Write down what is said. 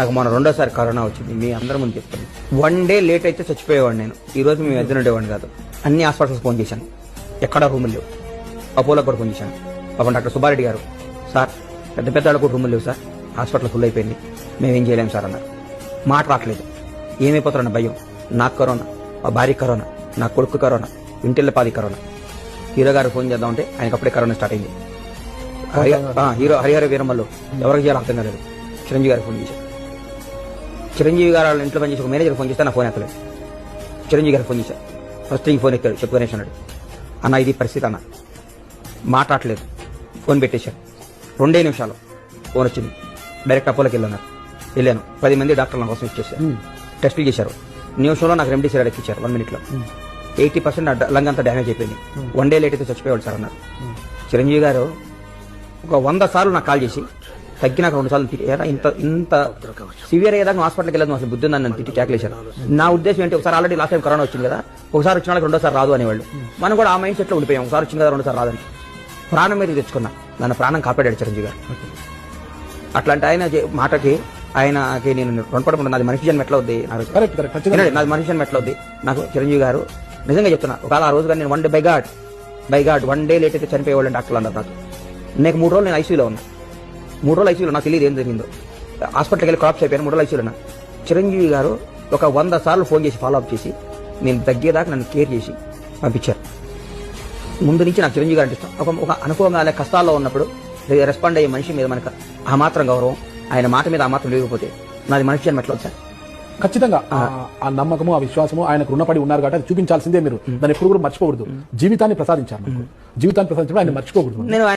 నాకు మన రెండోసారి కరోనా వచ్చింది. మీ అందరి ముందు చెప్తాను. వన్ డే లేట్ అయితే చచ్చిపోయేవాడు నేను. ఈ రోజు మేము ఎదురు ఉండేవాడిని కాదు. అన్ని హాస్పిటల్స్ ఫోన్ చేశాను. ఎక్కడ రూములు లేవు. అపోలో కూడా ఫోన్ చేశాను. పాపం డాక్టర్ సుబ్బారెడ్డి గారు సార్ పెద్ద పెద్ద వాళ్ళకు కూడా రూములు లేవు సార్. హాస్పిటల్ ఫుల్ అయిపోయింది. మేమేం చేయలేము సార్ అన్నారు. మాట రావట్లేదు. ఏమైపోతారన్న భయం. నాకు కరోనా మా భార్య కరోనా నా కొడుకు కరోనా ఇంటిల్ల పాది కరోనా. హీరో గారు ఫోన్ చేద్దామంటే ఆయనకు అప్పుడే కరోనా స్టార్ట్ అయింది. హీరో హరిహర వీరమ్మలు ఎవరికి చేయాలి అర్థం కాలేదు. చిరంజీవి గారికి ఫోన్ చేశారు చిరంజీవి గారు వాళ్ళ ఇంట్లో పనిచేసి ఒక మేనేజర్ ఫోన్ చేస్తే నా ఫోన్ ఎత్తలేదు. చిరంజీవి గారికి ఫోన్ చేశారు. ఫస్ట్ ఈ ఫోన్ ఎత్తాడు చెప్పు గణేష్ అన్నాడు. అన్న ఇది పరిస్థితి అన్న. మాట్లాడలేదు. ఫోన్ పెట్టేశారు. రెండే నిమిషాలు ఫోన్ వచ్చింది. డైరెక్ట్ అపోలోకి వెళ్ళన్నారు. వెళ్ళాను. పది మంది డాక్టర్ల కోసం ఇచ్చేసారు టెస్టులు చేశారు. నిమిషంలో నాకు రెమెడీసిర్ ఎక్కిచ్చారు వన్ మినిట్లో. ఎయిటీ పర్సెంట్ లంగ్ అంతా డ్యామేజ్ అయిపోయింది. వన్ డే లేట్ అయితే చచ్చిపోయాడు సార్ అన్నారు. చిరంజీవి గారు ఒక వంద సార్లు నాకు కాల్ చేసి తగ్గినాక రెండు సార్లు తిట్టి "ఏరా, ఇంత ఇంత సివియర్ అయ్యేదాకా హాస్పిటల్కి వెళ్ళదు అసలు బుద్ధి నన్ను తిట్టి ట్యాక్లేశారు నా ఉద్దేశం ఏంటి? ఒకసారి ఆల్రెడీ లాస్ట్ టైం కరోనా వచ్చింది కదా ఒకసారి వచ్చిన వాళ్ళకి రెండోసారి రాదు అనేవాళ్ళు. మనం కూడా ఆ మైండ్ సెట్లో ఉండిపోయాం. ఒకసారి వచ్చింది కదా రెండోసారి రాదని. ప్రాణం మీద తెచ్చుకున్నా. నన్ను ప్రాణం కాపాడాడు చిరంజీవి గారు. అట్లాంటి ఆయన మాటకి ఆయనకి నేను రుణపడకుండా నాది మనిషి జన్మ ఎట్లా వినండి, నాది మనిషి జన్మ ఎట్లా అవుద్ది? నాకు చిరంజీవి గారు నిజంగా చెప్తున్నా. ఒకవేళ ఆ రోజు కానీ నేను one day by god by god one day late అయితే చనిపోయేవాళ్ళని డాక్టర్లు అన్నారు నాకు నాకు మూడు రోజులు నేను ఐసీయూలో ఉన్నా. మూడు రోజులు ఐసీయూలో నాకు తెలియదు ఏం జరిగిందో. హాస్పిటల్కి వెళ్ళి క్రాప్స్ అయిపోయాను మూడు రోజులు ఐసీయూలో చిరంజీవి గారు ఒక వంద సార్లు ఫోన్ చేసి ఫాలో అప్ చేసి నేను తగ్గేదాకా నన్ను కేర్ చేసి పంపించారు. ముందు నుంచి నాకు చిరంజీవి గారు అంటే ఇష్టం. ఒక ఒక అనుకోగా అలా కష్టాల్లో ఉన్నప్పుడు రెస్పాండ్ అయ్యే మనిషి మీద మనకు ఆ మాత్రం గౌరవం ఆయన మాట మీద ఆ మాత్రం లేకపోతే నాది మనిషి జన్మ ఎట్లా వచ్చా ఖచ్చితంగా ఆ- నమ్మకము ఆ విశ్వాసము ఆయనకు రుణపడి ఉన్నారు కాబట్టి అది చూపించాల్సిందే మీరు. దాన్ని ఎప్పుడు కూడా మర్చిపోకూడదు. జీవితాన్ని ప్రసాదించారు. జీవితాన్ని ప్రసాదించడం ఆయన మర్చిపోకూడదు. నేను ఆయన